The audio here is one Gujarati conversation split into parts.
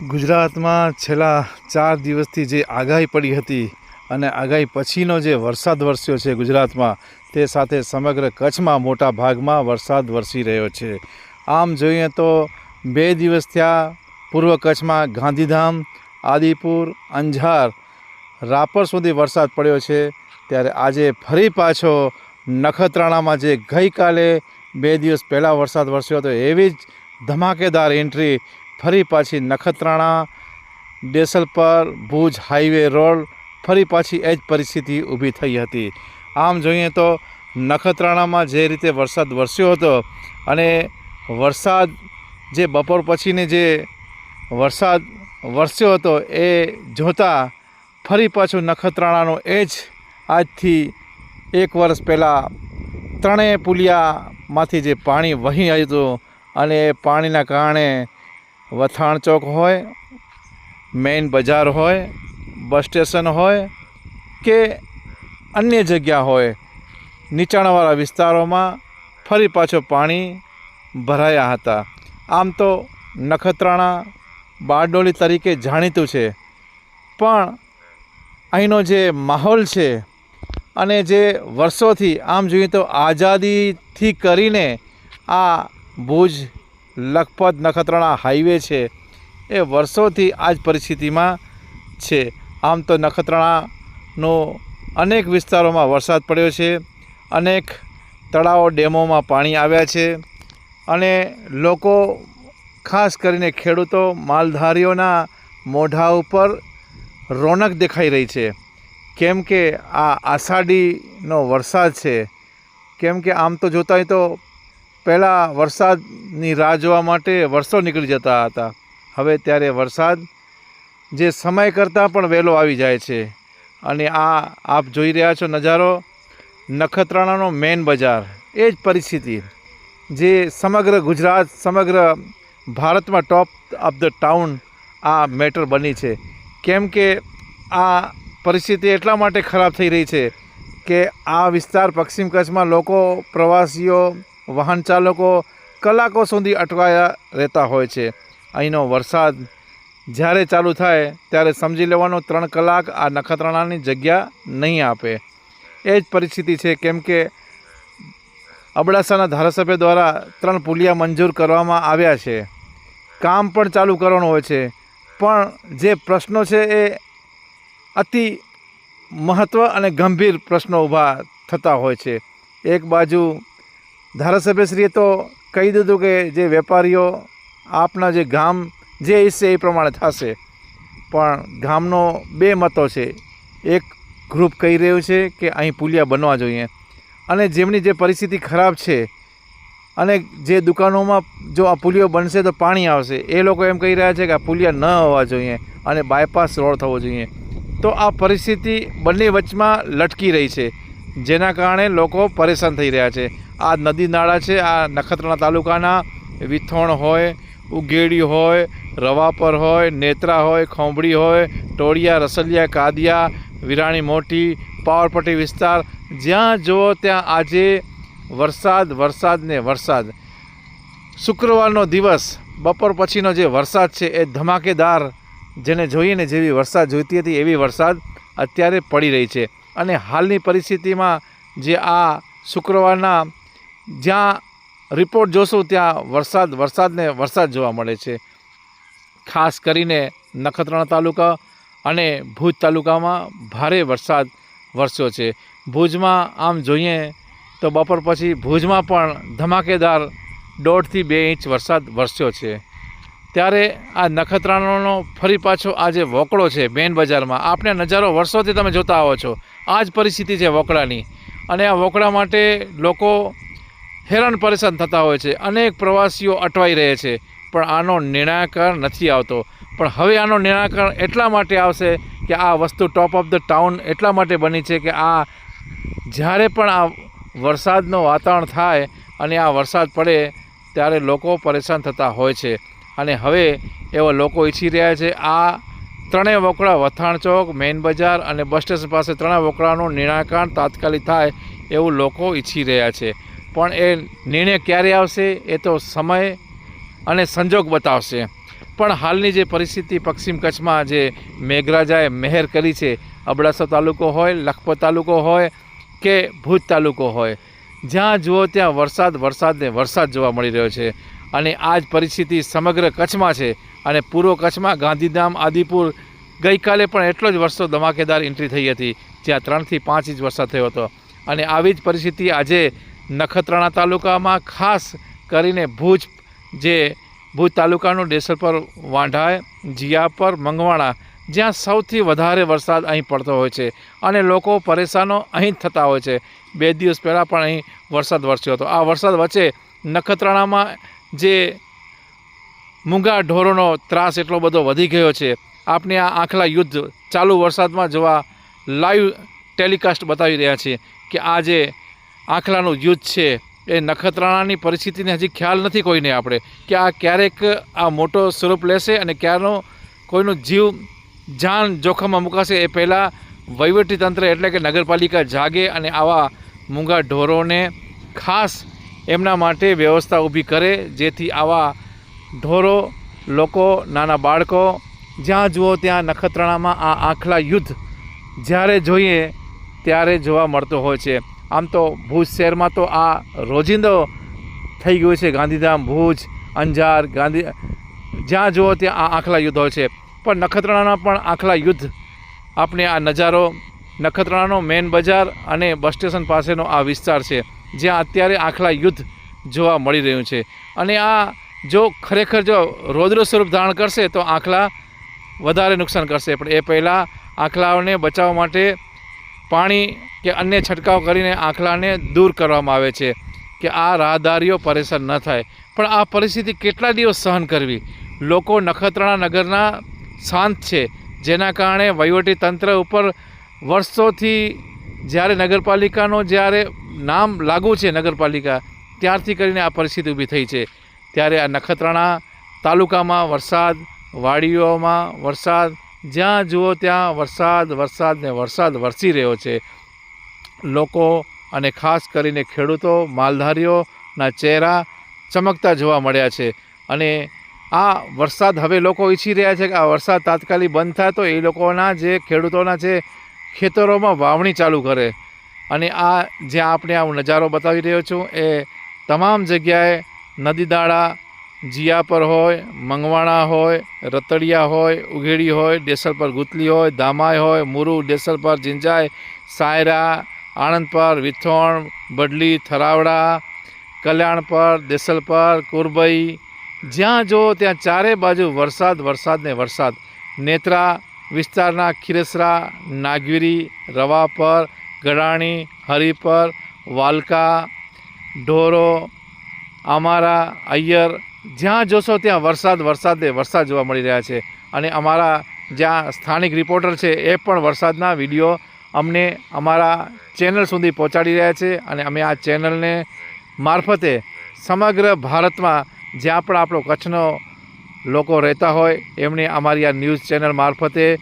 ગુજરાતમાં છેલ્લા ચાર દિવસથી જે આગાહી પડી હતી અને આગાહી પછીનો જે વરસાદ વરસ્યો છે ગુજરાતમાં, તે સાથે સમગ્ર કચ્છમાં મોટા ભાગમાં વરસાદ વરસી રહ્યો છે. આમ જોઈએ તો બે દિવસ થયા પૂર્વ કચ્છમાં ગાંધીધામ, આદિપુર, અંજાર, રાપર સુધી વરસાદ પડ્યો છે. ત્યારે આજે ફરી પાછો નખત્રાણામાં જે ગઈકાલે બે દિવસ પહેલાં વરસાદ વરસ્યો હતો, એવી જ ધમાકેદાર એન્ટ્રી ફરી પાછી નખત્રાણા ડેસલપર ભુજ હાઈવે રોડ, ફરી પાછી એ જ પરિસ્થિતિ ઊભી થઈ હતી. આમ જોઈએ તો નખત્રાણામાં જે રીતે વરસાદ વરસ્યો હતો અને વરસાદ જે બપોર પછીની જે વરસાદ વરસ્યો હતો એ જોતાં ફરી પાછું નખત્રાણાનો એ જ આજથી એક વર્ષ પહેલાં ત્રણેય પુલિયામાંથી જે પાણી વહી આવ્યું હતું અને એ પાણીના કારણે વથાણ ચોક હોય, મેઇન બજાર હોય, બસ સ્ટેશન હોય કે અન્ય જગ્યા હોય, નીચાણવાળા વિસ્તારોમાં ફરી પાછો પાણી ભરાયા હતા. આમ તો નખત્રાણા બારડોલી તરીકે જાણીતું છે. પણ અહીંનો જે માહોલ છે અને જે વર્ષોથી આમ જોઈએ તો આઝાદીથી કરીને આ ભુજ લખપત નખત્રાણા હાઈવે છે. એ વર્ષોથી આ જ પરિસ્થિતિમાં છે. આમ તો નખત્રાણાનો અનેક વિસ્તારોમાં વરસાદ પડ્યો છે. અનેક તળાવો ડેમોમાં પાણી આવ્યા છે. અને લોકો ખાસ કરીને ખેડૂતો માલધારીઓના મોઢા ઉપર રોનક દેખાઈ રહી છે. કેમ કે આ આષાઢીનો વરસાદ છે. કેમ કે આમ તો જોતા હોય તો પહેલાં વરસાદની રાહ જોવા માટે વર્ષો નીકળી જતા હતા. હવે ત્યારે વરસાદ જે સમય કરતાં પણ વહેલો આવી જાય છે. અને આ આપ જોઈ રહ્યા છો નજારો, નખત્રાણાનો મેન બજાર. એ જ પરિસ્થિતિ જે સમગ્ર ગુજરાત, સમગ્ર ભારતમાં ટોપ ઓફ ધ ટાઉન આ મેટર બની છે. કેમ કે આ પરિસ્થિતિ એટલા માટે ખરાબ થઈ રહી છે કે આ વિસ્તાર પશ્ચિમ કચ્છમાં લોકો પ્રવાસીઓ વાહન ચાલકો કલાકો સુધી અટવાયા રહેતા હોય છે. અહીંનો વરસાદ જ્યારે ચાલુ થાય ત્યારે સમજી લેવાનો ત્રણ કલાક આ નખત્રાણાની જગ્યા નહીં આપે. એ જ પરિસ્થિતિ છે કેમ કે અબડાસાના ધારાસભ્ય દ્વારા ત્રણ પુલિયા મંજૂર કરવામાં આવ્યા છે. કામ પણ ચાલુ કરવાનું હોય છે. પણ જે પ્રશ્નો છે એ અતિ મહત્ત્વ અને ગંભીર પ્રશ્નો ઊભા થતા હોય છે. એક બાજુ ધારાસભ્યશ્રીએ તો કહી દીધું કે જે વેપારીઓ આપના જે ગામ જે હિસ્સે એ પ્રમાણે થશે, પણ ગામનો બે મતો છે. એક ગ્રુપ કહી રહ્યું છે કે અહીં પુલિયા બનવા જોઈએ. અને જેમની જે પરિસ્થિતિ ખરાબ છે અને જે દુકાનોમાં જો આ પુલિયો બનશે તો પાણી આવશે, એ લોકો એમ કહી રહ્યા છે કે આ પુલિયા ન હોવા જોઈએ અને બાયપાસ રોડ થવો જોઈએ. તો આ પરિસ્થિતિ બંને વચમાં લટકી રહી છે, જેના કારણે લોકો પરેશાન થઈ રહ્યા છે. આ નદી નાળા છે, આ નખત્રાણા તાલુકાના. વિથોણ હોય ઉગેડી હોય, રવાપર હોય, નેત્રા હોય, ખોંભળી હોય, ટોળિયા, રસલિયા, કાદિયા, વિરાણી મોટી, પાવરપટ્ટી વિસ્તાર. જ્યાં જુઓ ત્યાં આજે વરસાદ વરસાદ ને વરસાદ. શુક્રવારનો દિવસ, બપોર પછીનો જે વરસાદ છે એ ધમાકેદાર, જેને જોઈએ ને જેવી વરસાદ જોઈતી હતી એવી વરસાદ અત્યારે પડી રહી છે. અને હાલની પરિસ્થિતિમાં જે આ શુક્રવારના જ્યાં રિપોર્ટ જોશું ત્યાં વરસાદ, વરસાદને વરસાદ જોવા મળે છે. ખાસ કરીને નખત્રાણા તાલુકા અને ભુજ તાલુકામાં ભારે વરસાદ વરસ્યો છે. ભુજમાં આમ જોઈએ તો બપોર પછી ભુજમાં પણ ધમાકેદાર દોઢથી બે ઇંચ વરસાદ વરસ્યો છે. ત્યારે આ નખત્રાણાનો ફરી પાછો આ જે વોકળો છે મેન બજારમાં આપણે નજારો વર્ષોથી તમે જોતા આવો છો. આ જ પરિસ્થિતિ છે વોકળાની. અને આ વોકળા માટે લોકો હેરાન પરેશાન થતા હોય છે. અનેક પ્રવાસીઓ અટવાઈ રહે છે, પણ આનો નિર્ણાયકર નથી આવતો. પણ હવે આનો નિર્ણાયકર એટલા માટે આવશે કે આ વસ્તુ ટોપ ઓફ ધ ટાઉન એટલા માટે બની છે કે આ જ્યારે પણ આ વરસાદનું વાતાવરણ થાય અને આ વરસાદ પડે ત્યારે લોકો પરેશાન થતા હોય છે. અને હવે એવા લોકો ઈચ્છી રહ્યા છે, આ ત્રણેય વોકળા વથાણ ચોક, મેઇન બજાર અને બસ સ્ટેશન પાસે ત્રણેય વોકળાનું નિરાકરણ તાત્કાલિક થાય એવું લોકો ઈચ્છી રહ્યા છે. પણ એ નિર્ણય ક્યારે આવશે એ તો સમય અને સંજોગ બતાવશે. પણ હાલની જે પરિસ્થિતિ પશ્ચિમ કચ્છમાં જે મેઘરાજાએ મહેર કરી છે, અબડાસા તાલુકો હોય, લખપત તાલુકો હોય કે ભુજ તાલુકો હોય, જ્યાં જુઓ ત્યાં વરસાદ, વરસાદને વરસાદ જોવા મળી રહ્યો છે. અને આ જ પરિસ્થિતિ સમગ્ર કચ્છમાં છે અને પૂર્વ કચ્છમાં ગાંધીધામ, આદિપુર ગઈકાલે પણ એટલો જ વરસાદ ધમાકેદાર એન્ટ્રી થઈ હતી, જ્યાં ત્રણથી પાંચ ઇંચ વરસાદ થયો હતો. અને આવી જ પરિસ્થિતિ આજે નખત્રાણા તાલુકામાં ખાસ કરીને ભુજ જે ભુજ તાલુકાનું ડેસલપર વાંઢાય જીયાપર મંગવાણા, જ્યાં સૌથી વધારે વરસાદ અહીં પડતો હોય છે અને લોકો પરેશાનો અહીં થતા હોય છે. બે દિવસ પહેલાં પણ અહીં વરસાદ વરસ્યો હતો. આ વરસાદ વચ્ચે નખત્રાણામાં જે મૂંગા ઢોરોનો ત્રાસ એટલો બધો વધી ગયો છે. આપણે આ આખલા યુદ્ધ ચાલુ વરસાદમાં જોવા લાઈવ ટેલિકાસ્ટ બતાવી રહ્યા છીએ કે આ જે આખલાનું યુદ્ધ છે. એ નખત્રાણાની પરિસ્થિતિને હજી ખ્યાલ નથી કોઈને આપણે કે આ ક્યારેક આ મોટો સ્વરૂપ લેશે અને ક્યારનો કોઈનો જીવ જાન જોખમમાં મુકાશે એ પહેલાં વહીવટીતંત્ર એટલે કે નગરપાલિકા જાગે અને આવા મૂંગા ઢોરોને ખાસ એમના માટે વ્યવસ્થા ઊભી કરે, જેથી આવા ઢોરો, લોકો, નાના બાળકો જ્યાં જુઓ ત્યાં નખત્રાણામાં આ આખલા યુદ્ધ જ્યારે જોઈએ ત્યારે જોવા મળતો હોય છે. આમ તો ભુજ શહેરમાં તો આ રોજિંદો થઈ ગયું છે. ગાંધીધામ, ભુજ, અંજાર, ગાંધી, જ્યાં જુઓ ત્યાં આ આખલા યુદ્ધ હોય છે. પણ નખત્રાણાના પણ આખલા યુદ્ધ આપણે આ નજારો, નખત્રાણાનો મેન બજાર અને બસ સ્ટેશન પાસેનો આ વિસ્તાર છે, જ્યાં અત્યારે આખલા યુદ્ધ જોવા મળી રહ્યું છે. અને આ જો ખરેખર જો રૌદ્ર સ્વરૂપ ધારણ કરશે તો આખલા વધારે નુકસાન કરશે. પણ એ પહેલાં આખલાઓને બચાવવા માટે પાણી કે અન્ય છંટકાવ કરીને આંખલાને દૂર કરવામાં આવે છે કે આ રાહદારીઓ પરેશાન ન થાય. પણ આ પરિસ્થિતિ કેટલા દિવસ સહન કરવી? લોકો નખત્રાણા નગરના શાંત છે, જેના કારણે વહીવટી તંત્ર ઉપર વર્ષોથી જ્યારે નગરપાલિકાનો જ્યારે નામ લાગુ છે નગરપાલિકા, ત્યારથી કરીને આ પરિસ્થિતિ ઊભી થઈ છે. ત્યારે આ નખત્રાણા તાલુકામાં વરસાદ, વાડીઓમાં વરસાદ જ્યાં જુઓ ત્યાં વરસાદ વરસાદ ને વરસાદ વરસી રહ્યો છે. લોકો અને ખાસ કરીને ખેડૂતો માલધારીઓના ચહેરા ચમકતા જોવા મળ્યા છે. અને આ વરસાદ હવે લોકો ઈચ્છી રહ્યા છે કે આ વરસાદ તાત્કાલિક બંધ થાય તો એ લોકોના જે ખેડૂતોના જે ખેતરોમાં વાવણી ચાલુ કરે. અને આ જ્યાં આપણે આ નજારો બતાવી રહ્યો છું એ તમામ જગ્યાએ નદી દાળા જીયાપર હોય, મંગવાણા હોય, રતડિયા હોય, ઉઘેડી હોય ડેસર પર ગુતલી હોય ધામાય હોય, મુરુ ડેસર પર જિંજાય, સાયરા, આણંદ પર વિથોણ, બડલી, થરાવડા, કલ્યાણ પર દેસલ પર, કુરબઈ, જ્યાં જો ત્યાં ચારે બાજુ વરસાદ વરસાદ ને વરસાદ. નેત્રા, વિસ્તારના ખીરસરા, નાગવીરી રવાપર ગળાણી હરિપર વાલકા, ઢોરો અમારા અય્યર જ્યાં જોશો ત્યાં વરસાદ, વરસાદે વરસાદ જોવા મળી રહ્યા છે. અને અમારા જ્યાં સ્થાનિક રિપોર્ટર છે, એ પણ વરસાદના વીડિયો અમને અમારા ચેનલ સુધી પહોંચાડી રહ્યા છે અને અમે આ ચેનલને મારફતે સમગ્ર ભારતમાં જ્યાં પણ આપણો કચ્છનો લોકો રહેતા હોય એમને અમારી આ ન્યૂઝ ચેનલ મારફતે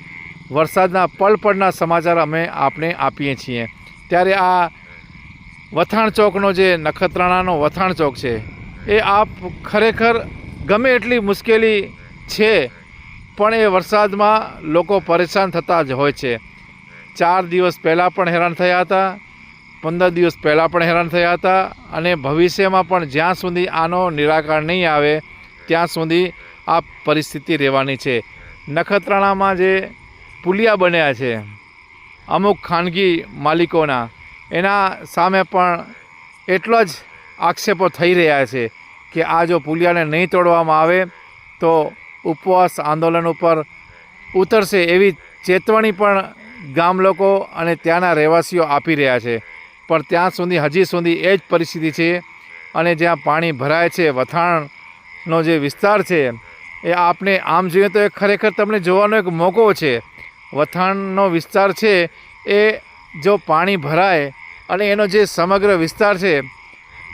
વરસાદના પળ પળના સમાચાર અમે આપને આપીએ છીએ. ત્યારે આ વથાણ ચોકનો જે નખત્રાણાનો વથાણ ચોક છે એ આપ ખરેખર ગમે એટલી મુશ્કેલી છે, પણ એ વરસાદમાં લોકો પરેશાન થતા જ હોય છે. ચાર દિવસ પહેલાં પણ હેરાન થયા હતા, પંદર દિવસ પહેલાં પણ હેરાન થયા હતા, અને ભવિષ્યમાં પણ જ્યાં સુધી આનો નિરાકરણ નહીં આવે, ત્યાં સુધી આ પરિસ્થિતિ રહેવાની છે. નખત્રાણામાં જે પુલિયા બન્યા છે, અમુક ખાનગી માલિકોના, એના સામે પણ એટલો જ આક્ષેપો થઈ રહ્યા છે કે આ જો પુલિયાને નહીં તોડવામાં આવે, તો ઉપવાસ આંદોલન ઉપર ઉતરશે એવી ચેતવણી પણ ગામ લોકો અને ત્યાંના રહેવાસીઓ આપી રહ્યા છે. પણ ત્યાં સુધી, હજી સુધી એ જ પરિસ્થિતિ છે અને જ્યાં પાણી ભરાય છે, વથાણનો જે વિસ્તાર છે, એ આપને આમ જોઈએ તો એ ખરેખર તમને જોવાનો એક મોકો છે. વથાણનો વિસ્તાર છે એ જો પાણી ભરાય અને એનો જે સમગ્ર વિસ્તાર છે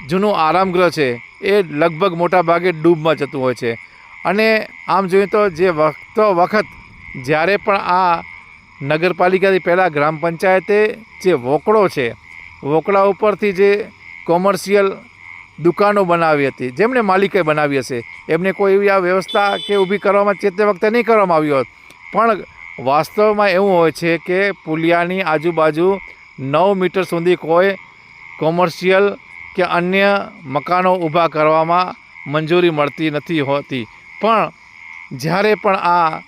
જૂનું આરામગૃહ છે, એ લગભગ મોટા ભાગે ડૂબમાં જતું હોય છે. અને આમ જોઈએ તો જે વખતો વખત જ્યારે પણ આ નગરપાલિકાથી પહેલાં ગ્રામ પંચાયતે જે વોકળો છે, વોકળા ઉપરથી જે કોમર્શિયલ દુકાનો બનાવી હતી, જેમને માલિકે બનાવી હશે, એમને કોઈ એવી આ વ્યવસ્થા કે ઊભી કરવામાં છે તે વખતે નહીં કરવામાં આવી હોત. પણ વાસ્તવમાં એવું હોય છે કે પુલિયાની આજુબાજુ નવ મીટર સુધી કોઈ કોમર્શિયલ કે અન્ય મકાનો ઊભા કરવામાં મંજૂરી મળતી નથી હોતી. પણ જ્યારે પણ આ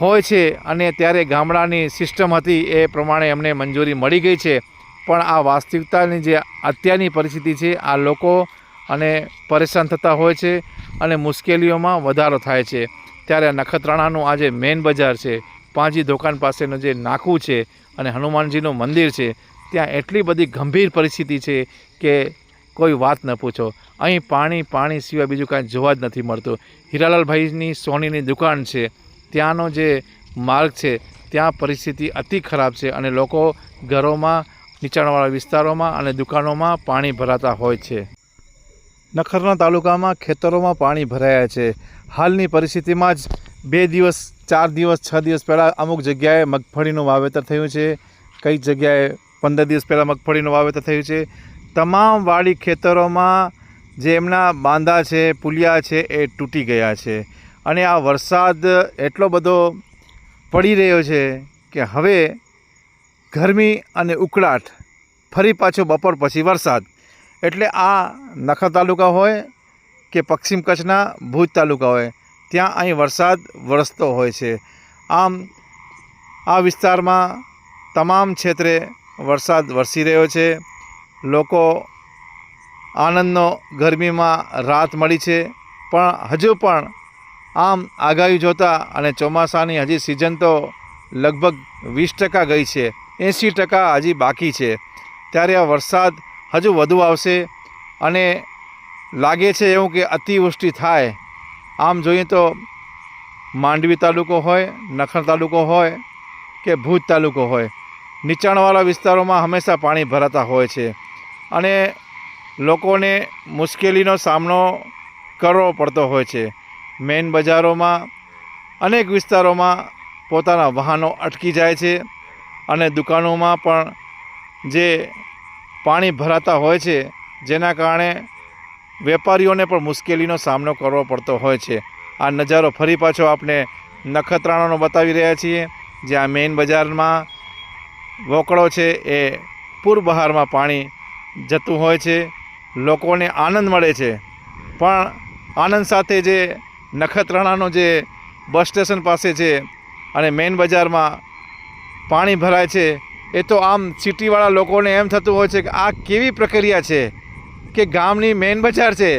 હોય છે અને ત્યારે ગામડાની સિસ્ટમ હતી એ પ્રમાણે એમને મંજૂરી મળી ગઈ છે. પણ આ વાસ્તવિકતાની જે અત્યારની પરિસ્થિતિ છે, આ લોકો અને પરેશાન થતા હોય છે અને મુશ્કેલીઓમાં વધારો થાય છે. ત્યારે નખત્રાણાનું આ જે મેઇન બજાર છે. પાંજી દુકાન પાસેનું જે નાકું છે અને હનુમાનજીનું મંદિર છે ત્યાં એટલી બધી ગંભીર પરિસ્થિતિ છે કે કોઈ વાત ન પૂછો. અહીં પાણી પાણી સિવાય બીજું કાંઈ જોવા જ નથી મળતું. હીરાલાલભાઈની સોનીની દુકાન છે. ત્યાંનો જે માર્ગ છે, ત્યાં પરિસ્થિતિ અતિ ખરાબ છે અને લોકો ઘરોમાં, નીચાણવાળા વિસ્તારોમાં અને દુકાનોમાં પાણી ભરાતા હોય છે. નખત્રાણા તાલુકામાં ખેતરોમાં પાણી ભરાયા છે. હાલની પરિસ્થિતિમાં જ બે દિવસ, ચાર દિવસ, છ દિવસ પહેલાં અમુક જગ્યાએ મગફળીનું વાવેતર થયું છે. કઈ જગ્યાએ પંદર દિવસ પહેલાં મગફળીનું વાવેતર થયું છે. તમામ વાડી ખેતરોમાં જે એમના બાંધા છે, પુલિયા છે, એ તૂટી ગયા છે. અને આ વરસાદ એટલો બધો પડી રહ્યો છે કે હવે ગરમી અને ઉકળાટ ફરી પાછો બપોર પછી વરસાદ. એટલે આ નખા તાલુકા હોય કે પશ્ચિમ કચ્છના ભુજ તાલુકા હોય, ત્યાં અહીં વરસાદ વરસતો હોય છે. આમ આ વિસ્તારમાં તમામ ક્ષેત્રે વરસાદ વરસી રહ્યો છે. લોકો આનંદનો ગરમીમાં રાહત મળી છે. પણ હજુ પણ આમ આગાહી જોતાં અને ચોમાસાની હજી સિઝન તો લગભગ વીસ ટકા ગઈ છે. એંસી ટકા હજી બાકી છે. ત્યારે આ વરસાદ હજુ વધુ આવશે અને લાગે છે એવું કે અતિવૃષ્ટિ થાય. આમ જોઈએ તો માંડવી તાલુકો હોય, નખર તાલુકો હોય કે ભુજ તાલુકો હોય. નીચાણવાળા વિસ્તારોમાં હંમેશા પાણી ભરાતા હોય છે. અને લોકોને મુશ્કેલીનો સામનો કરવો પડતો હોય છે. મેઇન બજારોમાં અનેક વિસ્તારોમાં પોતાના વાહનો અટકી જાય છે અને દુકાનોમાં પણ જે પાણી ભરાતા હોય છે, જેના કારણે વેપારીઓને પણ મુશ્કેલીનો સામનો કરવો પડતો હોય છે. આ નજારો ફરી પાછો આપણે નખત્રાણાનો બતાવી રહ્યા છીએ જ્યાં મેઇન બજારમાં વોકળો છે એ પૂર બહારમાં પાણી જતું હોય છે, લોકોને આનંદ મળે છે. પણ આનંદ સાથે જે નખત્રાણાનો જે બસ સ્ટેશન પાસે છે અને મેઇન બજારમાં પાણી ભરાય છે, એ તો આમ સિટીવાળા લોકોને એમ થતું હોય છે કે આ કેવી પ્રક્રિયા છે કે ગામની મેઇન બજાર છે,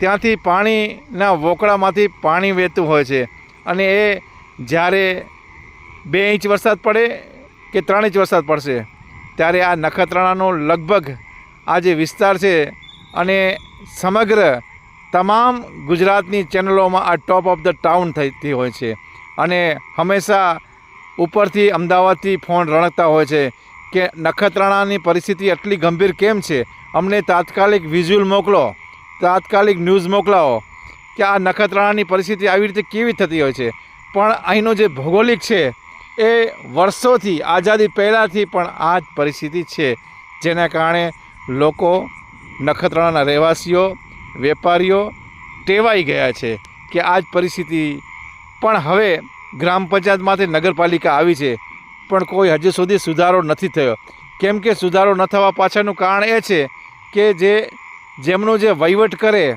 ત્યાંથી પાણીના વોકળામાંથી પાણી વહેતું હોય છે. અને એ જ્યારે બે ઇંચ વરસાદ પડે કે ત્રણ ઇંચ વરસાદ પડશે. ત્યારે આ નખત્રાણાનો લગભગ આ જે વિસ્તાર છે અને સમગ્ર તમામ ગુજરાતની ચેનલોમાં આ ટોપ ઓફ ધ ટાઉન થતી હોય છે. અને હંમેશા ઉપરથી અમદાવાદથી ફોન રણકતા હોય છે કે નખત્રાણાની પરિસ્થિતિ આટલી ગંભીર કેમ છે? અમને તાત્કાલિક વિઝ્યુઅલ મોકલો, તાત્કાલિક ન્યૂઝ મોકલાવો કે આ નખત્રાણાની પરિસ્થિતિ આવી રીતે કેવી થતી હોય છે. પણ અહીંનો જે ભૌગોલિક છે એ વર્ષોથી, આઝાદી પહેલાંથી પણ આ જ પરિસ્થિતિ છે, જેના કારણે લોકો નખત્રાણાના રહેવાસીઓ, વેપારીઓ ટેવાઈ ગયા છે કે આ જ પરિસ્થિતિ પણ હવે ગ્રામ પંચાયતમાંથી નગરપાલિકા આવી છે. પણ કોઈ હજુ સુધી સુધારો નથી થયો. કેમ કે સુધારો ન થવા પાછળનું કારણ એ છે કે જે, જેમનો જે વહીવટ કરે,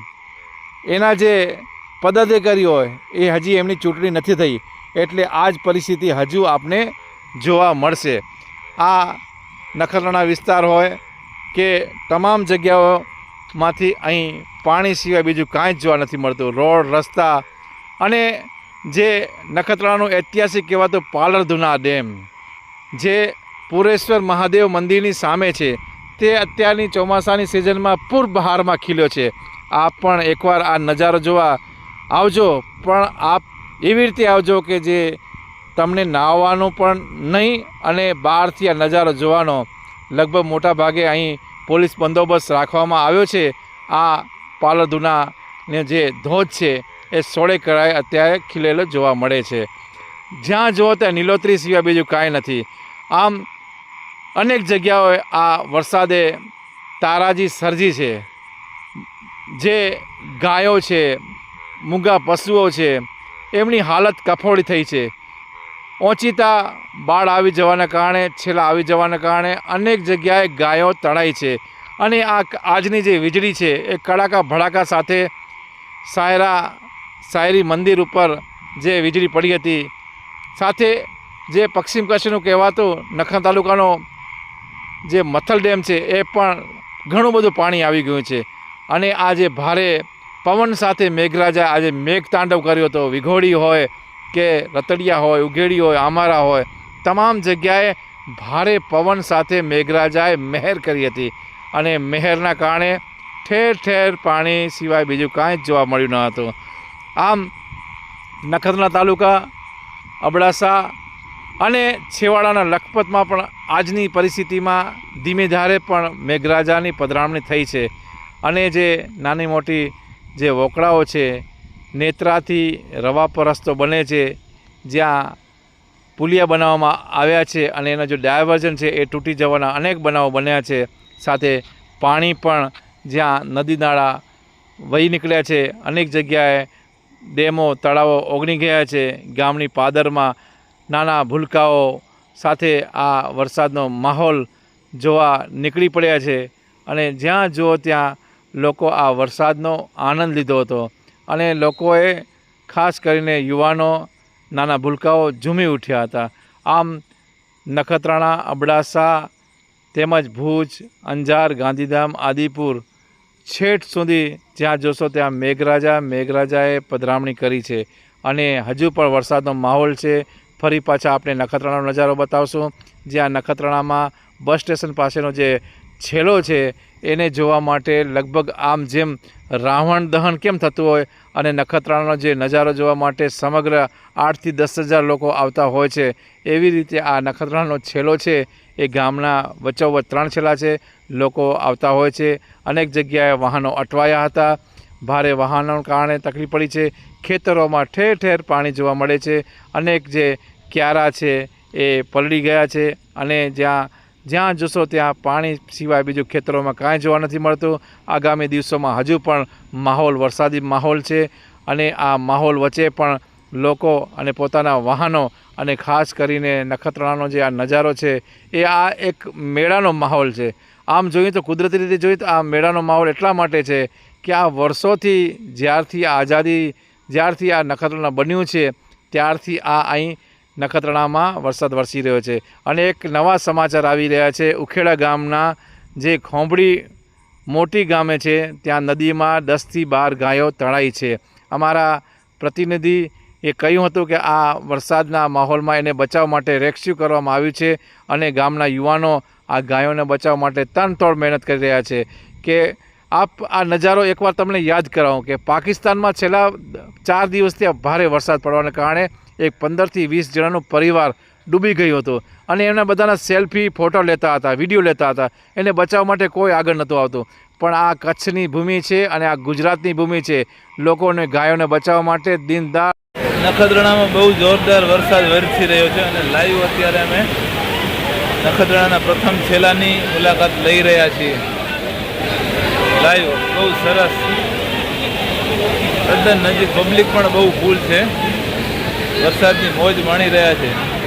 એના જે પદાધિકારી હોય, એ હજી એમની ચૂંટણી નથી થઈ. એટલે આ જ પરિસ્થિતિ હજુ આપને જોવા મળશે. આ નખત્રાણા વિસ્તાર હોય કે તમામ જગ્યાઓમાંથી અહીં પાણી સિવાય બીજું કાંઈ જ જોવા નથી મળતું. રોડ, રસ્તા અને જે નખત્રાણાનું ઐતિહાસિક કહેવાતું પાલરધુના ડેમ, જે પુરેશ્વર મહાદેવ મંદિરની સામે છે, તે અત્યારની ચોમાસાની સિઝનમાં પૂર બહારમાં ખીલ્યો છે. આપ પણ એકવાર આ નજારો જોવા આવજો. પણ આપ એવી રીતે આવજો કે જે તમને નાહવાનું પણ નહીં અને બહારથી આ નજારો જોવાનો લગભગ મોટા ભાગે અહીં પોલીસ બંદોબસ્ત રાખવામાં આવ્યો છે. આ પાલધુનાને જે ધોધ છે એ સોળે કરાય અત્યારે ખીલેલો જોવા મળે છે. જ્યાં જુઓ ત્યાં નીલોત્રી સિવાય બીજું કાંઈ નથી. આમ અનેક જગ્યાઓએ આ વરસાદે તારાજી સર્જી છે. જે ગાયો છે, મૂંગા પશુઓ છે એમની હાલત કફોડી થઈ છે. ઓચિતા બાળ આવી જવાના કારણે, છેલ્લા આવી જવાના કારણે અનેક જગ્યાએ ગાયો તણાઈ છે અને આ આજની જે વીજળી છે એ કડાકા ભડાકા સાથે સાયરા, સાયરી મંદિર ઉપર જે વીજળી પડી હતી, સાથે જે પશ્ચિમ કચ્છનું કહેવાતું નખા તાલુકાનો જે મથલ ડેમ છે એ પણ ઘણું બધું પાણી આવી ગયું છે. અને આ જે ભારે પવન સાથે મેઘરાજા આજે મેઘ તાંડવ કર્યો હતો. વિઘોડી હોય કે રતડિયા હોય, ઉઘેડી હોય, આમારા હોય, તમામ જગ્યાએ ભારે પવન સાથે મેઘરાજાએ મહેર કરી હતી અને મહેરના કારણે ઠેર ઠેર પાણી સિવાય બીજું કાંઈ જ જોવા મળ્યું ન હતું. આમ નખત્રના તાલુકા, અબડાસા અને છેવાડાના લખપતમાં પણ આજની પરિસ્થિતિમાં ધીમે ધારે પણ મેઘરાજાની પધરામણી થઈ છે અને જે નાની મોટી જે વોકળાઓ છે, નેત્રાથી રવા પર રસ્તો બને છે, જ્યાં પુલિયા બનાવવામાં આવ્યા છે અને એના જો ડાયવર્ઝન છે એ તૂટી જવાના અનેક બનાવો બન્યા છે. સાથે પાણી પણ જ્યાં નદી નાળા વહી નીકળ્યા છે. અનેક જગ્યાએ ડેમો, તળાવો ઓગળી ગયા છે. ગામની પાદરમાં નાના ભૂલકાઓ સાથે આ વરસાદનો માહોલ જોવા નીકળી પડ્યા છે. અને જ્યાં જુઓ ત્યાં લોકો આ વરસાદનો આનંદ લીધો હતો. અને લોકોએ ખાસ કરીને યુવાનો નાના ભૂલકાઓ ઝૂમી ઉઠ્યા હતા. આમ નખત્રાણા, અબડાસા, તેમજ ભુજ, અંજાર, ગાંધીધામ, આદિપુર છેઠ સુધી જ્યાં જોશો ત્યાં મેઘરાજા, મેઘરાજાએ પધરામણી કરી છે. અને હજુ પણ વરસાદનો માહોલ છે. ફરી પાછા આપણે નખત્રાણાનો નજારો બતાવશું. જ્યાં નખત્રાણામાં બસ સ્ટેશન પાસેનો જે છેલ્લો છે, એને જોવા માટે લગભગ આમ જેમ રાવણ દહન કેમ થતું હોય અને નખત્રાણાનો જે નજારો જોવા માટે સમગ્ર આઠથી દસ હજાર લોકો આવતા હોય છે, એવી રીતે આ નખત્રાણાનો છેલો છે, એ ગામના વચ્ચોવચ્ચ ત્રણ છેલા છે, લોકો આવતા હોય છે, અનેક જગ્યાએ વાહનો અટવાયા હતા, ભારે વાહનોને કારણે તકલીફ પડી છે, ખેતરોમાં ઠેર ઠેર પાણી જોવા મળે છે, અનેક જે ક્યારા છે એ પલળી ગયા છે, અને જ્યાં જ્યાં જોશો ત્યાં પાણી સિવાય બીજું ખેતરોમાં કાંઈ જોવા નથી મળતું. આગામી દિવસોમાં હજુ પણ માહોલ, વરસાદી માહોલ છે અને આ માહોલ વચ્ચે પણ લોકો અને પોતાના વાહનો અને ખાસ કરીને નખત્રાણાનો જે આ નજારો છે, એ આ એક મેળાનો માહોલ છે. આમ જોઈએ તો કુદરતી રીતે જોઈએ તો આ મેળાનો માહોલ એટલા માટે છે કે આ વર્ષોથી જ્યારથી આ આઝાદી, જ્યારથી આ નખત્રાણા બન્યું છે, ત્યારથી આ અહીં નખત્રાણામાં વરસાદ વરસી રહ્યો છે. અને એક નવા સમાચાર આવી રહ્યા છે. ઉખેડા ગામના જે ખોંભડી મોટી ગામે છે, ત્યાં નદીમાં દસથી બાર ગાયો તણાઈ છે. અમારા પ્રતિનિધિ એ કહ્યું હતું કે આ વરસાદના માહોલમાં એને બચાવ માટે રેસ્ક્યુ કરવામાં આવ્યું છે અને ગામના યુવાનો આ ગાયોને બચાવ માટે તનતોડ મહેનત કરી રહ્યા છે. કે આપ આ નજારો એકવાર તમને યાદ કરાવું કે પાકિસ્તાનમાં છેલ્લા ચાર દિવસથી ભારે વરસાદ પડવાને કારણે એક પંદરથી વીસ જણાનો પરિવાર ડૂબી ગયું હતું. અને એમના બધાના સેલ્ફી, ફોટો લેતા હતા, વીડિયો લેતા હતા. એને બચાવવા માટે કોઈ આગળ નહોતું આવતું. પણ આ કચ્છની ભૂમિ છે અને આ ગુજરાતની ભૂમિ છે. લોકોને, ગાયોને બચાવવા માટે દિનદાર નખત્રાણામાં બહુ જોરદાર વરસાદ વરસી રહ્યો છે અને લાઈવ અત્યારે અમે નખત્રાણાના પ્રથમ છેલ્લાની મુલાકાત લઈ રહ્યા છીએ. લાઈવ બહુ સરસ. તદ્દન નજીક પબ્લિક પણ બહુ ફૂલ છે. વરસાદની મોજ માણી રહ્યા છે.